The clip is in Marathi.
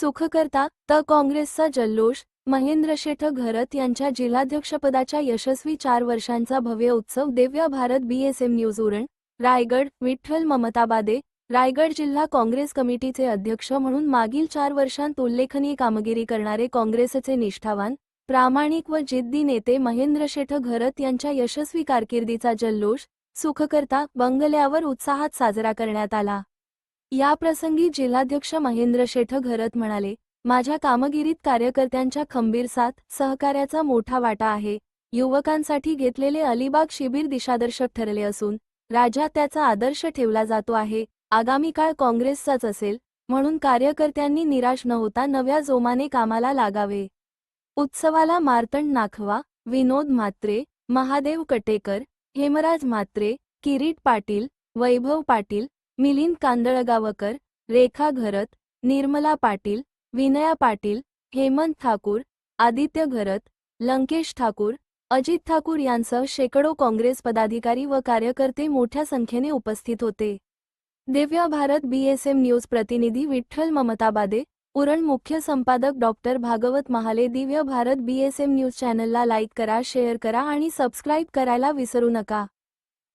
सुखकर्ता त काँग्रेसचा जल्लोष महेंद्र शेठ घरत यांच्या जिल्हाध्यक्षपदाच्या यशस्वी चार वर्षांचा भव्य उत्सव दिव्य भारत बीएसएम न्यूज उरण रायगड विठ्ठल ममताबादे रायगड जिल्हा काँग्रेस कमिटीचे अध्यक्ष म्हणून मागील चार वर्षांत उल्लेखनीय कामगिरी करणारे काँग्रेसचे निष्ठावान प्रामाणिक व जिद्दी नेते महेंद्र शेठ घरत यांच्या यशस्वी कारकिर्दीचा जल्लोष सुखकर्ता बंगल्यावर उत्साहात साजरा करण्यात आला. याप्रसंगी जिल्हाध्यक्ष महेंद्र शेठ घरत म्हणाले माझ्या कामगिरीत कार्यकर्त्यांच्या खंबीर साथ सहकार्याचा मोठा वाटा आहे. युवकांसाठी घेतलेले अलिबाग शिबिर दिशादर्शक ठरले असून राज्यात त्याचा आदर्श ठेवला जातो आहे. आगामी काळ काँग्रेसचाच असेल म्हणून कार्यकर्त्यांनी निराश न होता नव्या जोमाने कामाला लागावे. उत्सवाला मार्तंड नाखवा विनोद म्हात्रे महादेव कटेकर हेमराज म्हात्रे किरीट पाटील वैभव पाटील मिलिंद कांदळगावकर रेखा घरत निर्मला पाटील विनया पाटील हेमंत ठाकूर आदित्य घरत लंकेश ठाकूर अजित ठाकूर यांसह शेकडो काँग्रेस पदाधिकारी व कार्यकर्ते मोठ्या संख्येने उपस्थित होते. दिव्य भारत बीएसएम न्यूज प्रतिनिधी विठ्ठल ममताबादे उरण मुख्य संपादक doctor Bhagwat Mahale Divya Bharat BSM news चॅनलला लाईक करा शेअर करा आणि सबस्क्राईब करायला विसरू नका.